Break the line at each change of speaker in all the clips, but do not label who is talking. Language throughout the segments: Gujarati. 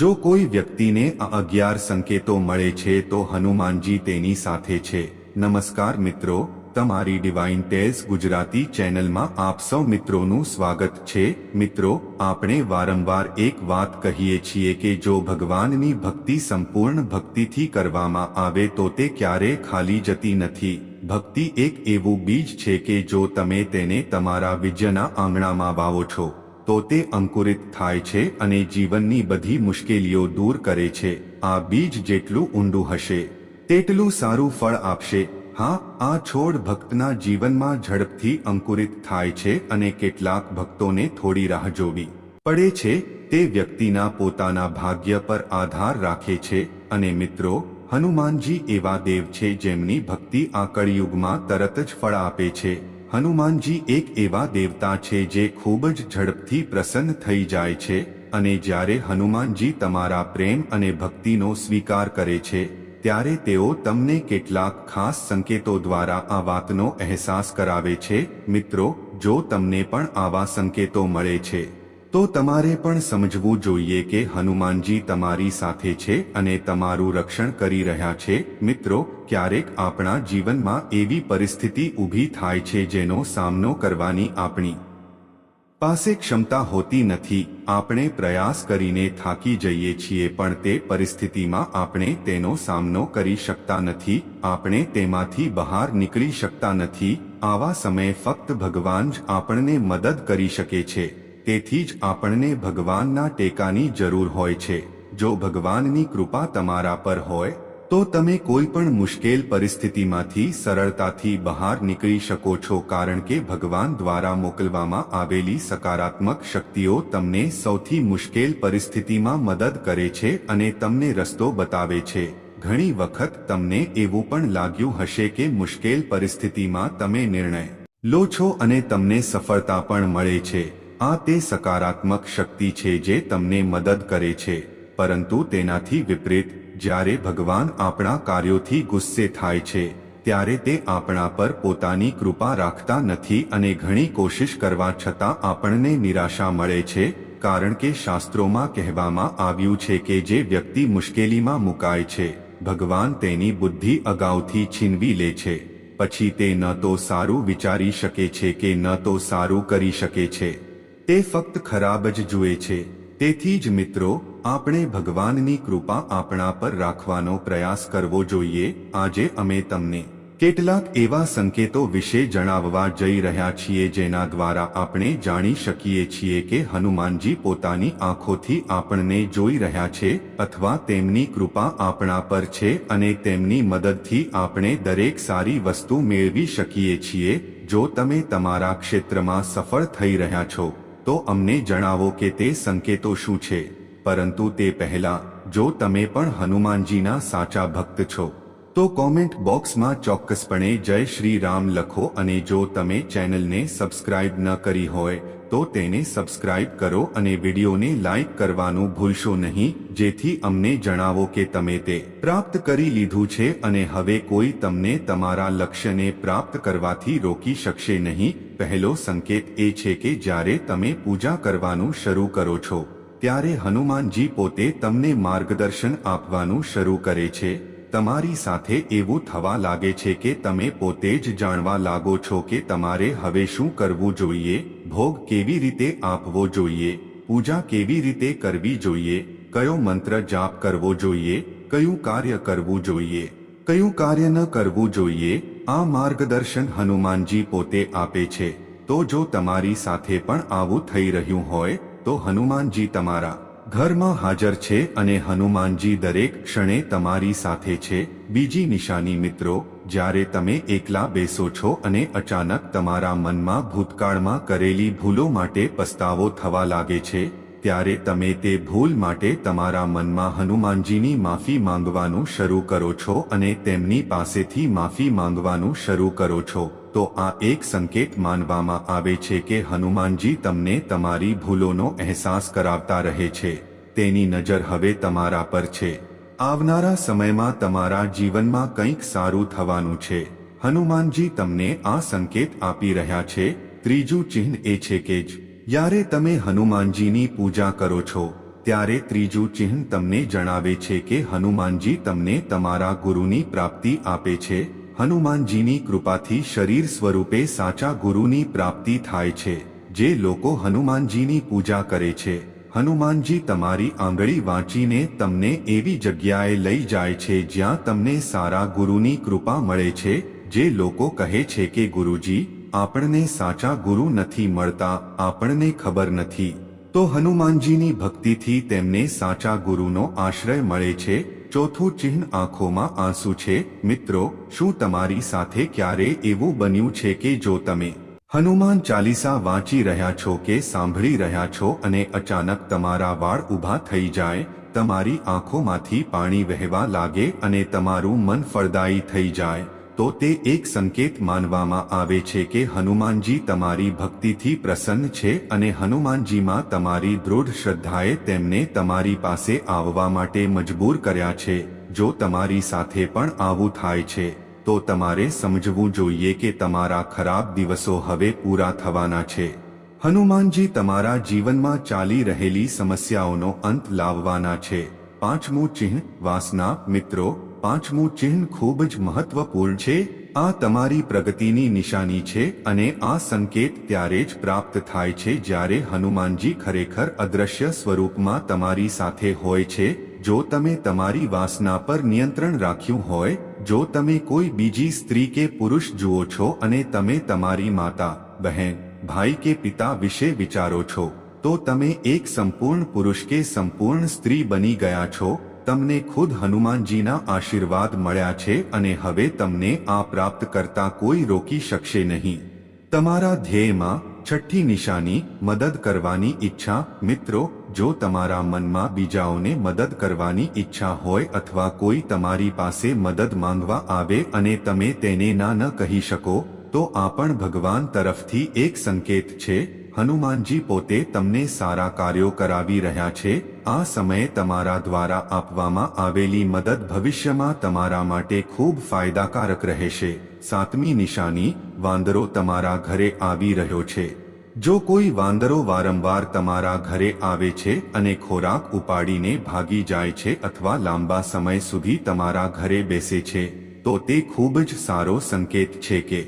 જો કોઈ વ્યક્તિને આ અગિયાર સંકેતો મળે છે, તો હનુમાનજી તેની સાથે છે. નમસ્કાર મિત્રો, તમારી ડિવાઇન ટેલ્સ ગુજરાતી ચેનલમાં આપ સૌ મિત્રોનું સ્વાગત છે. મિત્રો, આપણે વારંવાર એક વાત કહીએ છીએ કે જો ભગવાનની ભક્તિ સંપૂર્ણ ભક્તિથી કરવામાં આવે, તો તે ક્યારે ખાલી જતી નથી. ભક્તિ એક એવું બીજ છે કે જો તમે તેને તમારા વિજયના આંગણામાં વાવો છો. તો તે અંકુરિત થાય છે અને જીવનની બધી મુશ્કેલીઓ દૂર કરે છે. આ બીજ જેટલું ઊંડું હશે, તેટલું સારું ફળ આપશે. હા, આ છોડ ભક્તના જીવનમાં ઝડપથી અંકુરિત થાય છે અને કેટલાક ભક્તોને થોડી રાહ જોવી પડે છે. તે વ્યક્તિના પોતાના ભાગ્ય પર આધાર રાખે છે અને મિત્રો, હનુમાનજી એવા દેવ છે જેમની ભક્તિ આ કળિયુગમાં તરત જ ફળ આપે છે. હનુમાનજી એક એવા દેવતા છે જે ખૂબ જ ઝડપથી પ્રસન્ન થઈ જાય છે અને જ્યારે હનુમાનજી તમારા પ્રેમ અને ભક્તિનો સ્વીકાર કરે છે, ત્યારે તેઓ તમને કેટલાક ખાસ સંકેતો દ્વારા આ વાતનો અહેસાસ કરાવે છે. મિત્રો, જો તમને પણ આવા સંકેતો મળે છે તો તમારે પણ સમજવું જોઈએ કે હનુમાનજી તમારી સાથે છે અને તમારું રક્ષણ કરી રહ્યા છે. મિત્રો, ક્યારેક આપણા જીવનમાં એવી પરિસ્થિતિ ઊભી થાય છે જેનો સામનો કરવાની આપણી પાસે ક્ષમતા હોતી નથી. આપણે પ્રયાસ કરીને થાકી જઈએ છીએ પણ તે પરિસ્થિતિમાં આપણે તેનો સામનો કરી શકતા નથી. આપણે તેમાંથી બહાર નીકળી શકતા નથી. આવા સમયે ફક્ત ભગવાન જ આપણને મદદ કરી શકે છે. તેથી જ આપણને ભગવાનના ટેકાની જરૂર હોય છે. જો ભગવાનની કૃપા તમારા પર હોય, તો તમે કોઈ પણ મુશ્કેલ પરિસ્થિતિમાંથી સરળતાથી બહાર નીકળી શકો છો કારણ કે ભગવાન દ્વારા મોકલવામાં આવેલી સકારાત્મક શક્તિઓ તમને સૌથી મુશ્કેલ પરિસ્થિતિમાં મદદ કરે છે અને તમને રસ્તો બતાવે છે. ઘણી વખત તમને એવું પણ લાગ્યું હશે કે મુશ્કેલ પરિસ્થિતિમાં તમે નિર્ણય લો છો અને તમને સફળતા પણ મળે છે. આ તે સકારાત્મક શક્તિ છે જે તમને મદદ કરે છે, પરંતુ તેનાથી વિપરીત, જ્યારે ભગવાન આપણા કાર્યોથી ગુસ્સે થાય છે, ત્યારે તે આપણા પર પોતાની કૃપા રાખતા નથી અને ઘણી કોશિશ કરવા છતાં આપણને નિરાશા મળે છે, કારણ કે શાસ્ત્રોમાં કહેવામાં આવ્યું છે કે જે વ્યક્તિ મુશ્કેલીમાં મુકાય છે, ભગવાન તેની બુદ્ધિ અગાઉથી છીનવી લે છે, પછી તે ન તો સારું વિચારી શકે છે કે ન તો સારું કરી શકે છે. તે ફક્ત ખરાબ જ જુએ છે. તેથી જ મિત્રો, આપણે ભગવાનની કૃપા આપણા પર રાખવાનો પ્રયાસ કરવો જોઈએ. આજે અમે તમને કેટલાક એવા સંકેતો વિશે જણાવવા જઈ રહ્યા છીએ જેના દ્વારા આપણે જાણી શકીએ છીએ કે હનુમાનજી પોતાની આંખોથી આપણને જોઈ રહ્યા છે અથવા તેમની કૃપા આપણા પર છે અને તેમની મદદથી આપણે દરેક સારી વસ્તુ મેળવી શકીએ છીએ. જો તમે તમારા ક્ષેત્રમાં સફળ થઈ રહ્યા છો તો અમને જણાવો કે તે સંકેતો શું છે. પરંતુ તે પહેલા, જો તમે પણ હનુમાનજીના સાચા ભક્ત છો, તો કોમેન્ટ બોક્સમાં ચોક્કસપણે જય શ્રી રામ લખો અને જો તમે ચેનલને સબસ્ક્રાઇબ ન કરી હોય તો તેને સબસ્ક્રાઇબ કરો અને વિડીયોને લાઇક કરવાનું ભૂલશો નહીં. જેથી અમને જણાવો કે તમે તે પ્રાપ્ત કરી લીધું છે અને હવે કોઈ તમને તમારા લક્ષ્યને પ્રાપ્ત કરવાથી રોકી શકશે નહીં. પહેલો સંકેત એ છે કે જ્યારે તમે પૂજા કરવાનું શરૂ કરો છો, ત્યારે હનુમાનજી પોતે તમને માર્ગદર્શન આપવાનું શરૂ કરે છે. તમારી સાથે એવું થવા લાગે છે કે તમે પોતે જ જાણવા લાગો છો કે તમારે હવે શું કરવું જોઈએ, ભોગ કેવી રીતે આપવો જોઈએ, પૂજા કેવી રીતે કરવી જોઈએ, કયો મંત્ર જાપ કરવો જોઈએ, કયું કાર્ય કરવું જોઈએ, કયું કાર્ય ન કરવું જોઈએ, આ માર્ગદર્શન હનુમાનજી પોતે આપે છે. તો જો તમારી સાથે પણ આવું થઈ રહ્યું હોય, તો હનુમાનજી તમારા ઘરમાં હાજર છે અને હનુમાનજી દરેક ક્ષણે તમારી સાથે છે. બીજી નિશાની મિત્રો, જ્યારે તમે એકલા બેસો છો અને અચાનક તમારા મનમાં ભૂતકાળમાં કરેલી ભૂલો માટે પસ્તાવો થવા લાગે છે, ત્યારે તમે તે ભૂલ માટે તમારા મનમાં હનુમાનજીની માફી માંગવાનું શરૂ કરો છો અને તેમની પાસેથી માફી માંગવાનું શરૂ કરો છો. તો આ એક સંકેત માનવામાં આવે છે કે હનુમાનજી તમને તમારી ભૂલોનો અહેસાસ કરાવતા રહે છે. તેની નજર હવે તમારા પર છે. આવનારા સમયમાં તમારા જીવનમાં કંઈક સારું થવાનું છે. હનુમાનજી તમને આ સંકેત આપી રહ્યા છે. ત્રીજું ચિહ્ન એ છે કે જ જ્યારે તમે હનુમાનજીની પૂજા કરો છો, ત્યારે ત્રીજું ચિહ્ન તમને જણાવે છે કે હનુમાનજી તમને તમારા ગુરુની પ્રાપ્તિ આપે છે. હનુમાનજીની કૃપાથી શરીર સ્વરૂપે સાચા ગુરુની પ્રાપ્તિ થાય છે, જે લોકો હનુમાનજીની પૂજા કરે છે. હનુમાનજી તમારી આંગળી વાંચીને તમને એવી જગ્યાએ લઈ જાય છે જ્યાં તમને સારા ગુરુની કૃપા મળે છે, જે લોકો કહે છે કે, ગુરુજી, આપણને સાચા ગુરુ નથી મળતા, આપણને ખબર નથી. તો હનુમાનજીની ભક્તિથી તેમને સાચા ગુરુનો આશ્રય મળે છે ચોથું ચિહ્ન આંખોમાં આંસુ છે, મિત્રો, શું તમારી સાથે ક્યારે એવું બન્યું છે કે જો તમે હનુમાન ચાલીસા વાંચી રહ્યા છો કે સાંભળી રહ્યા છો અને અચાનક તમારા વાળ ઊભા થઈ જાય, તમારી આંખોમાંથી પાણી વહેવા લાગે અને તમારું મન ફળદાયી થઈ જાય? તો તે એક સંકેત માનવામાં આવે છે કે હનુમાનજી તમારી ભક્તિથી પ્રસન્ન છે અને હનુમાનજીમાં તમારી દૃઢ શ્રદ્ધાએ તેમને તમારી પાસે આવવા માટે મજબૂર કર્યા છે. જો તમારી સાથે પણ આવું થાય છે, તો તમારે સમજવું જોઈએ કે તમારા ખરાબ દિવસો હવે પૂરા થવાના છે. હનુમાનજી તમારા જીવનમાં ચાલી રહેલી સમસ્યાઓનો અંત લાવવાના છે. પાંચમું ચિહ્ન, વાસના, મિત્રો પાંચમું ચિહ્ન ખૂબ જ મહત્વપૂર્ણ છે. આ તમારી પ્રગતિની નિશાની છે અને આ સંકેત ત્યારે જ પ્રાપ્ત થાય છે જ્યારે હનુમાનજી ખરેખર અદ્રશ્ય સ્વરૂપમાં તમારી સાથે હોય છે. જો તમે તમારી વાસના પર નિયંત્રણ રાખ્યું હોય, જો તમે કોઈ બીજી સ્ત્રી કે પુરુષ જુઓ છો અને તમે તમારી માતા, બહેન, ભાઈ કે પિતા વિશે વિચારો છો, તો તમે એક સંપૂર્ણ પુરુષ કે સંપૂર્ણ સ્ત્રી બની ગયા છો. તમને ખુદ હનુમાનજીના આશીર્વાદ મળ્યા છે અને હવે તમને આ પ્રાપ્ત કરતા કોઈ રોકી શકશે નહીં. તમારા ધ્યેયમાં છઠ્ઠી નિશાની મદદ કરવાની ઈચ્છા, મિત્રો, જો તમારા મનમાં બીજાઓને મદદ કરવાની ઈચ્છા હોય અથવા કોઈ તમારી પાસે મદદ માંગવા આવે અને તમે તેને ના ન કહી શકો, તો આ પણ ભગવાન તરફથી એક સંકેત છે હનુમાનજી પોતે તમને સારા કાર્યો કરાવી રહ્યા છે, આ સમયે તમારા દ્વારા આપવામાં આવેલી મદદ ભવિષ્યમાં તમારા માટે ખૂબ ફાયદાકારક રહેશે. સાતમી નિશાની, વાંદરો તમારા ઘરે આવી રહ્યો છે. જો કોઈ વાંદરો વારંવાર તમારા ઘરે આવે છે અને ખોરાક ઉપાડીને ભાગી જાય છે અથવા લાંબા સમય સુધી તમારા ઘરે બેસે છે, તો તે ખૂબ જ સારો સંકેત છે કે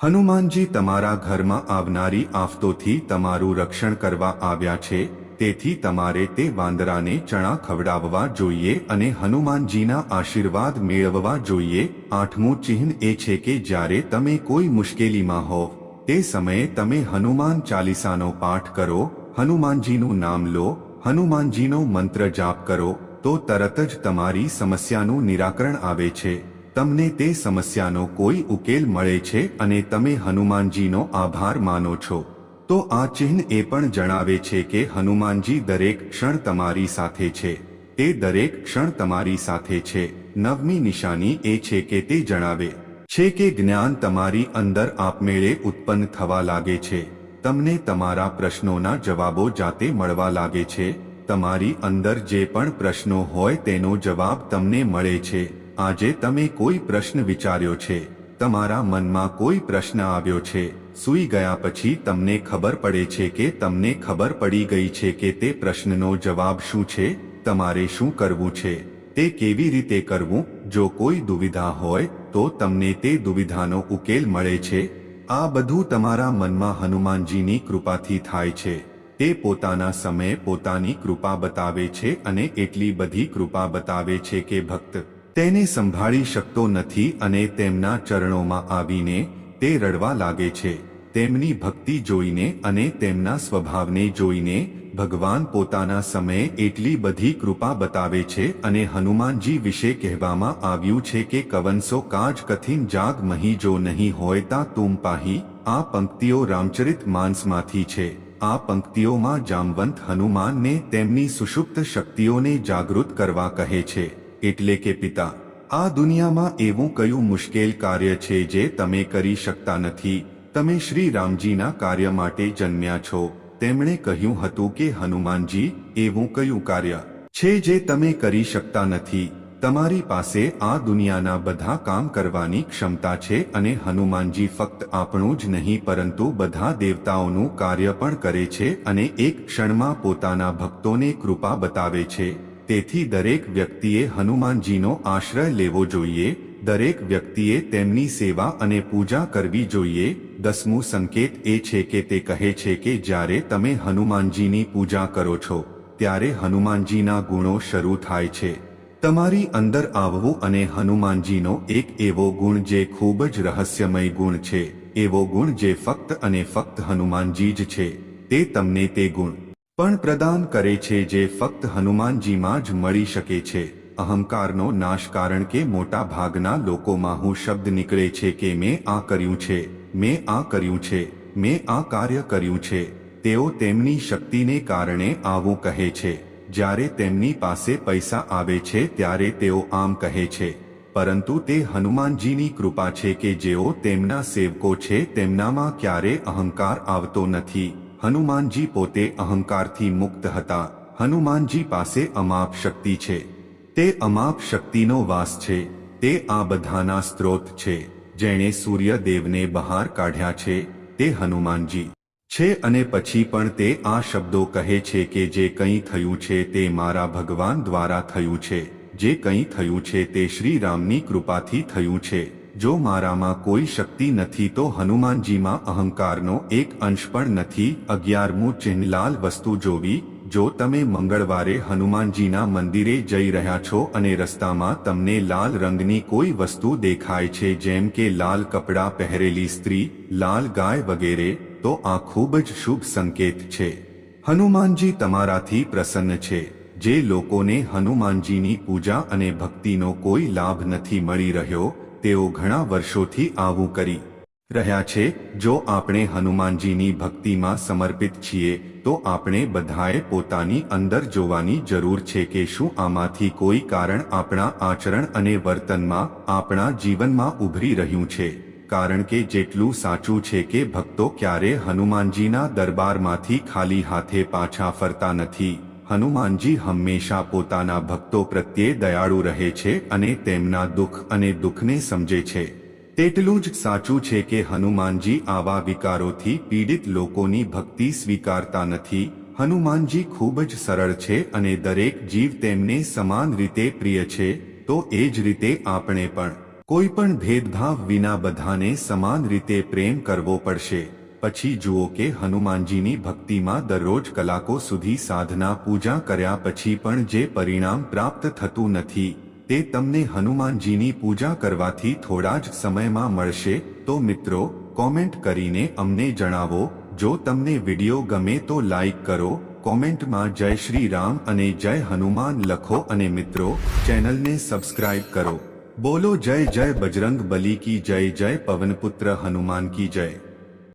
હનુમાનજી તમારા ઘરમાં આવનારી આફતોથી તમારું રક્ષણ કરવા આવ્યા છે, તેથી તમારે તે વાંદરાને ચણા ખવડાવવા જોઈએ અને હનુમાનજીના આશીર્વાદ મેળવવા જોઈએ. આઠમું ચિહ્ન એ છે કે જ્યારે તમે કોઈ મુશ્કેલીમાં હો, તે સમયે તમે હનુમાન ચાલીસાનો પાઠ કરો, હનુમાનજીનું નામ લો, હનુમાનજીનો મંત્ર જાપ કરો, તો તરત જ તમારી સમસ્યાનું નિરાકરણ આવે છે. તમને તે સમસ્યાનો કોઈ ઉકેલ મળે છે અને તમે હનુમાનજીનો આભાર માનો છો. તો આ ચિહ્ન એ પણ જણાવે છે કે હનુમાનજી દરેક ક્ષણ તમારી સાથે છે. તે દરેક ક્ષણ તમારી સાથે છે. નવમી નિશાની એ છે કે તે જણાવે છે કે જ્ઞાન તમારી અંદર આપમેળે ઉત્પન્ન થવા લાગે છે. તમને તમારા પ્રશ્નોના જવાબો જાતે મળવા લાગે છે. તમારી અંદર જે પણ પ્રશ્નો હોય તેનો જવાબ તમને મળે છે. આજે તમે કોઈ પ્રશ્ન વિચાર્યો છે, તમારા મનમાં કોઈ પ્રશ્ન આવ્યો છે, સૂઈ ગયા પછી તમને ખબર પડે છે કે તમને ખબર પડી ગઈ છે કે તે પ્રશ્નનો જવાબ શું છે, તમારે શું કરવું છે, તે કેવી રીતે કરવું, જો કોઈ દુવિધા હોય, તો તમને તે દુવિધાનો ઉકેલ મળે છે. આ બધું તમારા મનમાં હનુમાનજીની કૃપાથી થાય છે. તે પોતાના સમયે પોતાની કૃપા બતાવે છે અને એટલી બધી કૃપા બતાવે છે કે ભક્ત તેને સંભાળી શકતો નથી અને તેમના ચરણોમાં આવીને તે રડવા લાગે છે. તેમની ભક્તિ જોઈને અને તેમના સ્વભાવને જોઈને ભગવાન પોતાના સમયે એટલી બધી કૃપા બતાવે છે અને હનુમાનજી વિશે કહેવામાં આવ્યું છે કે કવંસો કાજ કથિન જાગ મહી જો નહીં હોય તા તુમ પાહી. આ પંક્તિઓ રામચરિત માનસમાંથી છે. આ પંક્તિઓમાં જામવંત હનુમાનને તેમની સુષુપ્ત શક્તિઓને જાગૃત કરવા કહે છે. એટલે કે પિતા, આ દુનિયામાં એવું કયું મુશ્કેલ કાર્ય છે જે તમે કરી શકતા નથી? તમે શ્રી રામજીના કાર્ય માટે જન્મ્યા છો. તેમણે કહ્યું હતું કે, હનુમાનજી, એવું કયું કાર્ય છે જે તમે કરી શકતા નથી? તમારી પાસે આ દુનિયાના બધા કામ કરવાની ક્ષમતા છે અને હનુમાનજી ફક્ત આપણું જ નહીં, પરંતુ બધા દેવતાઓનું કાર્ય પણ કરે છે અને એક ક્ષણમાં પોતાના ભક્તોને કૃપા બતાવે છે. તેથી દરેક વ્યક્તિએ હનુમાનજીનો આશ્રય લેવો જોઈએ, દરેક વ્યક્તિએ તેમની સેવા અને પૂજા કરવી જોઈએ. દસમું સંકેત એ છે કે તે કહે છે કે જ્યારે તમે હનુમાનજીની પૂજા કરો છો, ત્યારે હનુમાનજીના ગુણો શરૂ થાય છે. તમારી અંદર આવવું અને હનુમાનજીનો એક એવો ગુણ જે ખૂબ જ રહસ્યમય ગુણ છે, એવો ગુણ જે ફક્ત અને ફક્ત હનુમાનજી જ છે, તે તમને તે ગુણ પણ પ્રદાન કરે છે જે ફક્ત હનુમાનજીમાં જ મળી શકે છે. અહંકારનો નાશ કારણ કે મોટા ભાગના લોકોમાં હું શબ્દ નીકળે છે કે મેં આ કર્યું છે, મેં આ કર્યું છે, મેં આ કાર્ય કર્યું છે. તેઓ તેમની શક્તિને કારણે આવું કહે છે. જ્યારે તેમની પાસે પૈસા આવે છે ત્યારે તેઓ આમ કહે છે. પરંતુ તે હનુમાનજીની કૃપા છે કે જેઓ તેમના સેવકો છે તેમનામાં ક્યારે અહંકાર આવતો નથી. હનુમાનજી પોતે અહંકારથી મુક્ત હતા. હનુમાનજી પાસે અમાપ શક્તિ છે. તે અમાપ શક્તિનો વાસ છે. તે આ બધાના સ્ત્રોત છે. જેણે સૂર્યદેવને બહાર કાઢ્યા છે. તે હનુમાનજી છે અને પછી પણ તે આ શબ્દો કહે છે કે જે કંઈ થયું છે તે મારા ભગવાન દ્વારા થયું છે. જે કંઈ થયું છે તે શ્રીરામની કૃપાથી થયું છે. જો મારામાં કોઈ શક્તિ નથી તો હનુમાનજીમાં અહંકારનો એક અંશ પણ નથી. અગિયારમું ચિહ્નલાલ વસ્તુ જોવી. જો તમે મંગળવારે હનુમાનજીના મંદિરે જઈ રહ્યા છો અને રસ્તામાં તમને લાલ રંગની કોઈ વસ્તુ દેખાય છે જેમ કે લાલ કપડાં પહેરેલી સ્ત્રી, લાલ ગાય વગેરે, તો આ ખૂબ જ શુભ સંકેત છે. હનુમાનજી તમારાથી પ્રસન્ન છે. જે લોકોને હનુમાનજીની પૂજા અને ભક્તિનો કોઈ લાભ નથી મળી રહ્યો તેઓ ઘણા વર્ષોથી આવું કરી રહ્યા છે. જો આપણે હનુમાનજીની ભક્તિમાં સમર્પિત છીએ, તો આપણે બધાએ પોતાની અંદર જોવાની જરૂર છે કે શું આમાંથી કોઈ કારણ આપણા આચરણ અને વર્તનમાં, આપણા જીવનમાં ઉભરી રહ્યું છે. કારણ કે જેટલું સાચું છે કે ભક્તો ક્યારે હનુમાનજીના દરબારમાંથી ખાલી હાથે પાછા ફરતા નથી. હનુમાનજી હંમેશા પોતાના ભક્તો પ્રત્યે દયાળુ રહે છે અને તેમના દુઃખ અને દુઃખને સમજે છે. તેટલું જ સાચું છે કે હનુમાનજી આવા વિકારોથી પીડિત લોકોની ભક્તિ સ્વીકારતા નથી. હનુમાનજી ખૂબ જ સરળ છે અને દરેક જીવ તેમને સમાન રીતે પ્રિય છે, તો એ જ રીતે આપણે પણ. કોઈ પણ ભેદભાવ વિના બધાને સમાન રીતે પ્રેમ કરવો પડશે. પછી જુઓ કે હનુમાનજીની ભક્તિમાં દરરોજ કલાકો સુધી સાધના પૂજા કર્યા પછી પણ જે પરિણામ પ્રાપ્ત થતું નથી, તે તમને હનુમાનજીની પૂજા કરવાથી થોડા જ સમયમાં મળશે, તો મિત્રો, કોમેન્ટ કરીને અમને જણાવો, જો તમને વિડિયો ગમે તો લાઈક કરો, કોમેન્ટમાં જય શ્રી રામ અને જય હનુમાન લખો અને મિત્રો, ચેનલને સબસ્ક્રાઇબ કરો. બોલો જય જય બજરંગ બલી કી જય જય પવનપુત્ર હનુમાન કી જય.